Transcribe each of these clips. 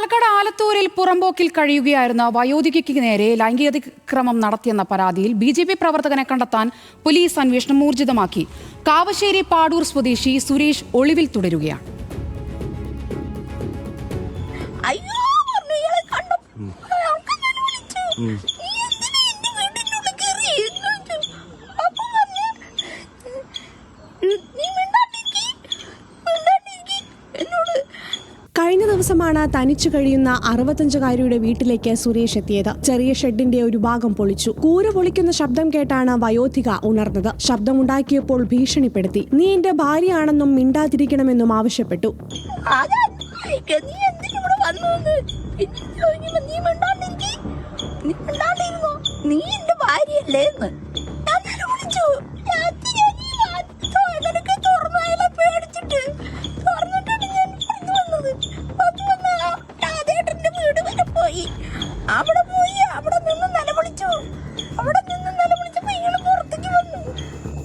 പാലക്കാട് ആലത്തൂരിൽ പുറമ്പോക്കിൽ കഴിയുകയായിരുന്ന വയോധികയ്ക്ക് നേരെ ലൈംഗികതിക്രമം നടത്തിയെന്ന പരാതിയിൽ ബി ജെ പി പ്രവർത്തകനെ കണ്ടെത്താൻ പോലീസ് അന്വേഷണം ഊർജിതമാക്കി. കാവശ്ശേരി പാടൂർ സ്വദേശി സുരേഷ് ഒളിവിൽ തുടരുകയാണ്. അയ്യോ ദിവസമാണ് തനിച്ചു കഴിയുന്ന അറുപത്തഞ്ചുകാരിയുടെ വീട്ടിലേക്ക് സുരേഷ് എത്തിയത്. ചെറിയ ഷെഡിന്റെ ഒരു ഭാഗം പൊളിച്ചു. കൂര പൊളിക്കുന്ന ശബ്ദം കേട്ടാണ് വയോധിക ഉണർന്നത്. ശബ്ദമുണ്ടാക്കിയപ്പോൾ ഭീഷണിപ്പെടുത്തി. നീ എന്റെ ഭാര്യയാണെന്നും മിണ്ടാതിരിക്കണമെന്നും ആവശ്യപ്പെട്ടു. നീ എന്റെ ഇവിടെ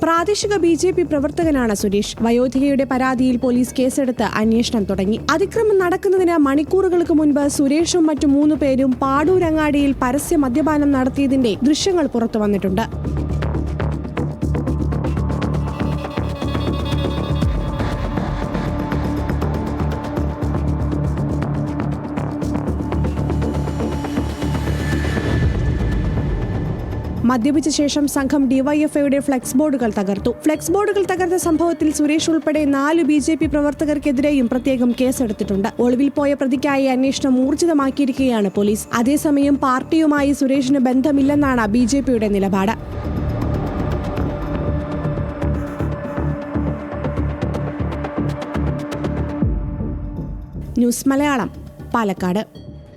പ്രാദേശിക ബി ജെ പി പ്രവർത്തകനാണ് സുരേഷ്. വയോധികയുടെ പരാതിയിൽ പോലീസ് കേസെടുത്ത് അന്വേഷണം തുടങ്ങി. അതിക്രമം നടക്കുന്നതിന് മണിക്കൂറുകൾക്ക് മുൻപ് സുരേഷും മറ്റു മൂന്ന് പേരും പാടൂരങ്ങാടിയിൽ പരസ്യ മദ്യപാനം നടത്തിയതിന്റെ ദൃശ്യങ്ങൾ പുറത്തു വന്നിട്ടുണ്ട്. മദ്യപിച്ച ശേഷം സംഘം ഡിവൈഎഫ്ഐയുടെ ഫ്ലെക്സ് ബോർഡുകൾ തകർത്തു. ഫ്ലെക്സ് ബോർഡുകൾ തകർത്ത സംഭവത്തിൽ സുരേഷ് ഉൾപ്പെടെ നാല് ബി ജെ പി പ്രവർത്തകർക്കെതിരെയും പ്രത്യേകം കേസെടുത്തിട്ടുണ്ട്. ഒളിവിൽ പോയ പ്രതിക്കായി അന്വേഷണം ഊർജിതമാക്കിയിരിക്കുകയാണ് പോലീസ്. അതേസമയം പാർട്ടിയുമായി സുരേഷിന് ബന്ധമില്ലെന്നാണ് ബി ജെ പിയുടെ നിലപാട്. ന്യൂസ് മലയാളം പാലക്കാട്.